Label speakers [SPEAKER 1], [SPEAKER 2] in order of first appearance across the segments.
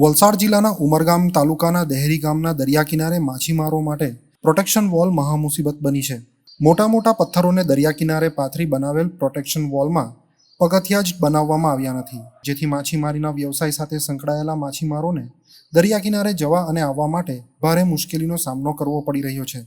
[SPEAKER 1] વલસાડ જિલ્લાના ઉમરગામ તાલુકાના દહેરી ગામના દરિયા કિનારે માછીમારો માટે પ્રોટેક્શન વોલ મહામુસીબત બની છે. મોટા મોટા પથ્થરોને દરિયા કિનારે પાથરી બનાવેલ પ્રોટેક્શન વોલમાં પગથિયા જ બનાવવામાં આવ્યા નથી. જેથી માછીમારીના વ્યવસાય સાથે સંકળાયેલા માછીમારોને દરિયા કિનારે જવા અને આવવા માટે ભારે મુશ્કેલીનો સામનો કરવો પડી રહ્યો છે.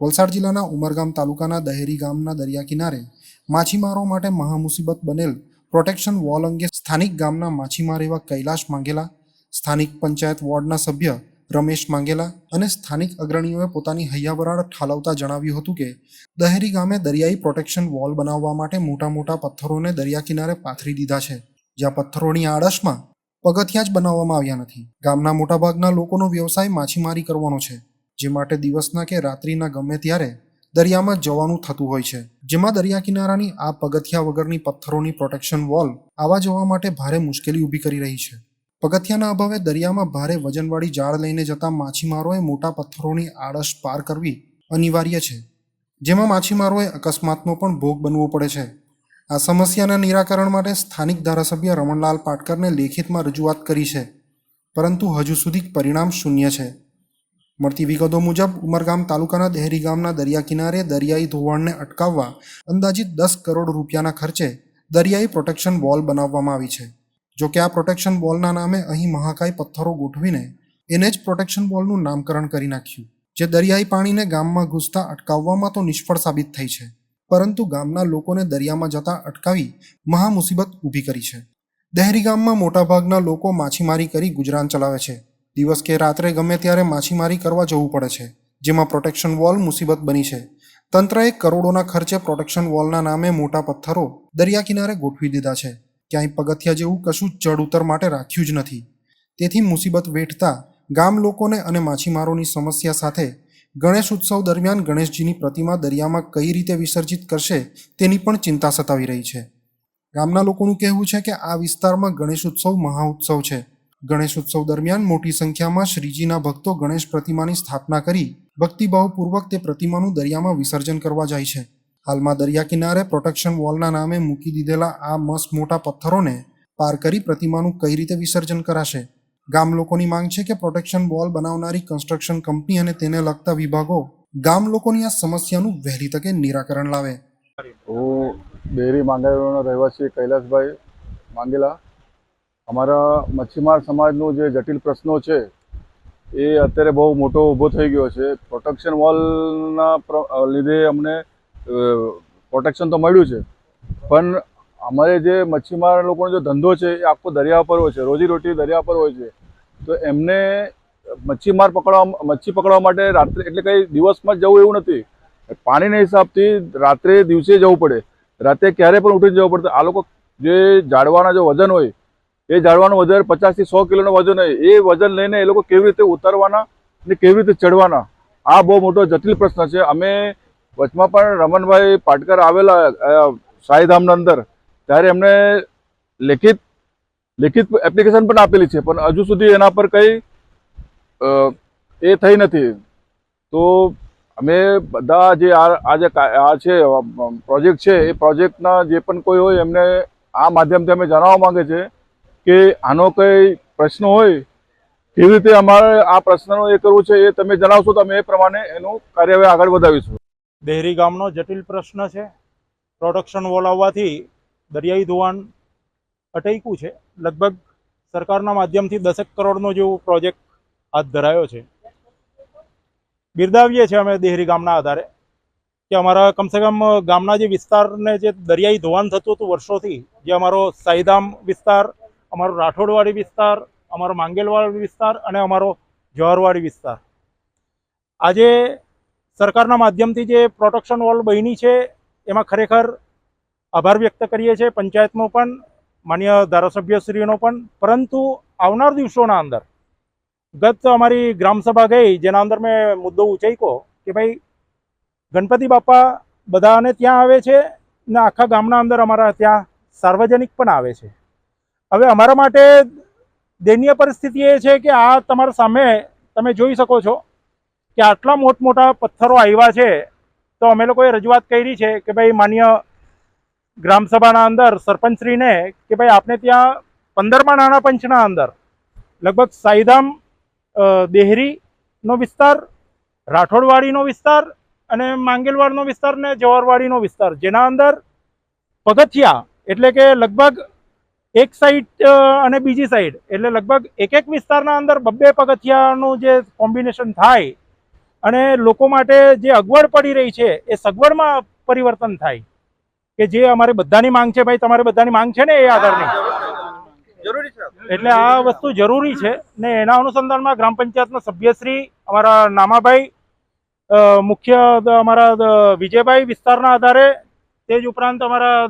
[SPEAKER 1] વલસાડ જિલ્લાના ઉમરગામ તાલુકાના દહેરી ગામના દરિયા કિનારે માછીમારો માટે મહામુસીબત બનેલ પ્રોટેક્શન વોલ અંગે સ્થાનિક ગામના માછીમાર એવા કૈલાશ માંગેલા સ્થાનિક પંચાયત વોર્ડના સભ્ય રમેશ માંગેલા અને સ્થાનિક અગ્રણીઓએ પોતાની હૈયાવરાળ ઠાલવતા જણાવ્યું હતું કે, દહેરી ગામે દરિયાઈ પ્રોટેક્શન વોલ બનાવવા માટે મોટા મોટા પથ્થરોને દરિયા કિનારે પાથરી દીધા છે. જ્યાં પથ્થરોની આડશમાં પગથિયા જ બનાવવામાં આવ્યા નથી. ગામના મોટાભાગના લોકોનો વ્યવસાય માછીમારી કરવાનો છે, જે માટે દિવસના કે રાત્રિના ગમે ત્યારે દરિયામાં જવાનું થતું હોય છે. જેમાં દરિયા કિનારાની આ પગથિયા વગરની પથ્થરોની પ્રોટેક્શન વોલ આવા જવા માટે ભારે મુશ્કેલી ઊભી કરી રહી છે. પગથિયાના અભાવે દરિયામાં ભારે વજનવાળી જાળ લઈને જતા માછીમારોએ મોટા પથ્થરોની આળસ પાર કરવી અનિવાર્ય છે. જેમાં માછીમારોએ અકસ્માતનો પણ ભોગ બનવો પડે છે. આ સમસ્યાના નિરાકરણ માટે સ્થાનિક ધારાસભ્ય રમણલાલ પાટકરને લેખિતમાં રજૂઆત કરી છે. પરંતુ હજુ સુધી પરિણામ શૂન્ય છે. મળતી વિગતો મુજબ, ઉમરગામ તાલુકાના દહેરી ગામના દરિયા કિનારે દરિયાઈ ધોવાણને અટકાવવા અંદાજિત દસ કરોડ રૂપિયાના ખર્ચે દરિયાઈ પ્રોટેક્શન વોલ બનાવવામાં આવી છે. જો કે આ પ્રોટેક્શન બોલના નામે અહીં મહાકાય પથ્થરો ગોઠવીને એને જ પ્રોટેક્શન બોલનું નામકરણ કરી નાખ્યું. જે દરિયાઈ પાણીને ગામમાં ઘૂસતા અટકાવવામાં તો નિષ્ફળ સાબિત થઈ છે, પરંતુ ગામના લોકોને દરિયામાં જતા અટકાવી મહા મુસીબત ઊભી કરી છે. દહેરી ગામમાં મોટાભાગના લોકો માછીમારી કરી ગુજરાન ચલાવે છે. દિવસ કે રાત્રે ગમે ત્યારે માછીમારી કરવા જવું પડે છે, જેમાં પ્રોટેક્શન વોલ મુસીબત બની છે. તંત્રએ કરોડોના ખર્ચે પ્રોટેક્શન વોલના નામે મોટા પથ્થરો દરિયા કિનારે ગોઠવી દીધા છે. ક્યાંય પગથિયા જેવું કશું ચડ ઉતર માટે રાખ્યું જ નથી. તેથી મુસીબત વેઠતા ગામ લોકોને અને માછીમારોની સમસ્યા સાથે ગણેશ ઉત્સવ દરમિયાન ગણેશજીની પ્રતિમા દરિયામાં કઈ રીતે વિસર્જિત કરશે તેની પણ ચિંતા સતાવી રહી છે. ગામના લોકોનું કહેવું છે કે આ વિસ્તારમાં ગણેશ ઉત્સવ મહાઉત્સવ છે. ગણેશ ઉત્સવ દરમિયાન મોટી સંખ્યામાં શ્રીજીના ભક્તો ગણેશ પ્રતિમાની સ્થાપના કરી ભક્તિભાવપૂર્વક તે પ્રતિમાનું દરિયામાં વિસર્જન કરવા જાય છે. હાલમાં દરિયા કિનારે પ્રોટેક્શન વોલના નામે મૂકી દીધેલા આ મસ્ત મોટા પથ્થરોને પાર કરી પ્રતિમાનું કઈ રીતે વિસર્જન કરાશે? ગામ લોકોની માંગ છે કે પ્રોટેક્શન વોલ બનાવનારી કન્સ્ટ્રક્શન કંપની અને તેને લગતા વિભાગો ગામ લોકોની આ સમસ્યાનું વહેલી તકે નિરાકરણ લાવે.
[SPEAKER 2] હું ડેરી માંગેલાનો રહેવાસી કૈલાસભાઈ માંગેલા. અમારા મચ્છીમાર સમાજનો જે જટિલ પ્રશ્નો છે, એ અત્યારે બહુ મોટો ઊભો થઈ ગયો છે. પ્રોટેક્શન વોલના લીધે અમને પ્રોટેક્શન તો મળ્યું છે. પણ અમારે જે મચ્છીમાર લોકોનો જે ધંધો છે એ આખો દરિયા પર હોય છે, રોજીરોટી દરિયા પર હોય છે, તો એમને મચ્છીમાર પકડવા, મચ્છી પકડવા માટે રાત્રે, એટલે કંઈ દિવસમાં જ જવું એવું નથી. પાણીના હિસાબથી રાત્રે દિવસે જવું પડે. રાતે ક્યારે પણ ઉઠીને જવું પડતું આ લોકો જે ઝાડવાના જો વજન હોય, એ ઝાડવાનું વજન પચાસથી સો કિલોનું વજન હોય, એ વજન લઈને એ લોકો કેવી રીતે ઉતારવાના અને કેવી રીતે ચડવાના? આ બહુ મોટો જટિલ પ્રશ્ન છે. અમે વચમાં પણ રમણભાઈ પાટકર આવેલા શાહીધામના અંદર, ત્યારે એમને લેખિત લેખિત એપ્લિકેશન પણ આપેલી છે, પણ હજુ સુધી એના પર કંઈ એ થઈ નથી. તો અમે બધા જે આ જે આ છે પ્રોજેક્ટ છે, એ પ્રોજેક્ટના જે પણ કોઈ હોય, એમને આ માધ્યમથી અમે જણાવવા માંગે છે કે આનો કંઈ પ્રશ્ન હોય, કેવી રીતે અમારે આ પ્રશ્નનો એ કરવું છે એ તમે જણાવશો તો અમે એ પ્રમાણે એનું કાર્યવાહી આગળ વધાવીશું.
[SPEAKER 3] દેહરી ગામનો જટિલ પ્રશ્ન છે. પ્રોડક્શન વોલ આવવાથી દરિયાઈ ધોવાણ અટક્યું છે. લગભગ સરકારના માધ્યમથી દસેક કરોડનો જેવો પ્રોજેક્ટ હાથ ધરાયો છે. બિરદાવીએ છીએ અમે દેહરી ગામના આધારે કે અમારા કમસે કમ ગામના જે વિસ્તારને જે દરિયાઈ ધોવાણ થતું હતું વર્ષોથી, જે અમારો સાઈધામ વિસ્તાર, અમારો રાઠોડવાડી વિસ્તાર, અમારો માંગેલવાડી વિસ્તાર અને અમારો જવારવાડી વિસ્તાર. આજે સરકારના માધ્યમથી જે પ્રોટેક્શન વોલ બની છે, એમાં ખરેખર આભાર વ્યક્ત કરીએ છીએ પંચાયતનો પણ, માન્ય ધારાસભ્યશ્રીનો પણ. પરંતુ આવનાર દિવસોના અંદર, ગત અમારી ગ્રામસભા ગઈ, જેના અંદર મેં મુદ્દો ઉચક્યો કે ભાઈ, ગણપતિ બાપા બધાને ત્યાં આવે છે ને આખા ગામના અંદર અમારા ત્યાં સાર્વજનિક પણ આવે છે. હવે અમારા માટે દયનીય પરિસ્થિતિ એ છે કે આ તમારા સામે તમે જોઈ શકો છો કે આટલા મોટમોટા પથ્થરો આવ્યા છે, તો અમે લોકોએ રજૂઆત કરી છે કે ભાઈ માન્ય ગ્રામસભાના અંદર સરપંચશ્રીને કે ભાઈ આપણે ત્યાં પંદરમા નાણાં પંચના અંદર લગભગ સાઈધામ દેહરીનો વિસ્તાર, રાઠોડવાડીનો વિસ્તાર અને માંગેલવાડનો વિસ્તાર ને જવારવાડીનો વિસ્તાર, જેના અંદર પગથિયા એટલે કે લગભગ એક સાઈડ અને બીજી સાઈડ એટલે લગભગ એક એક વિસ્તારના અંદર બબ્બે પગથિયાનું જે કોમ્બિનેશન થાય અને લોકો માટે જે અગવડ પડી રહી છે એ સગવડમાં પરિવર્તન થાય. કે જે અમારે બધાની માંગ છે ભાઈ તમારે બધાની માંગ છે ને એ આધારની? એટલે આ વસ્તુ જરૂરી છે ને એના અનુસંધાનમાં ગ્રામ પંચાયતના સભ્યશ્રી અમારા નામાભાઈ મુખ્ય અમારા વિજયભાઈ વિસ્તારના આધારે તે જ ઉપરાંત અમારા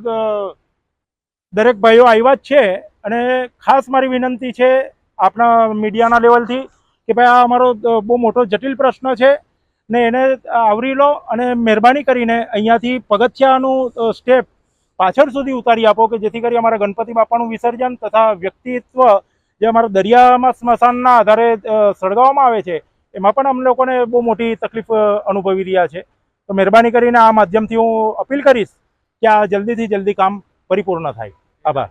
[SPEAKER 3] દરેક ભાઈઓ આવ્યા જ છે. અને ખાસ મારી વિનંતી છે આપણા મીડિયાના લેવલથી કે ભાઈ આ અમારો બહુ મોટો જટિલ પ્રશ્ન છે ને એને આવરી લો અને મહેરબાની કરીને અહીંયાથી પગથિયાનું સ્ટેપ પાછળ સુધી ઉતારી આપો કે જેથી કરી અમારા ગણપતિ બાપાનું વિસર્જન તથા વ્યક્તિત્વ જે અમારા દરિયામાં સ્મશાનના આધારે સળગાવવામાં આવે છે, એમાં પણ અમને લોકોને બહુ મોટી તકલીફ અનુભવી રહ્યા છે. તો મહેરબાની કરીને આ માધ્યમથી હું અપીલ કરીશ કે આ જલ્દીથી જલ્દી કામ પરિપૂર્ણ થાય. આભાર.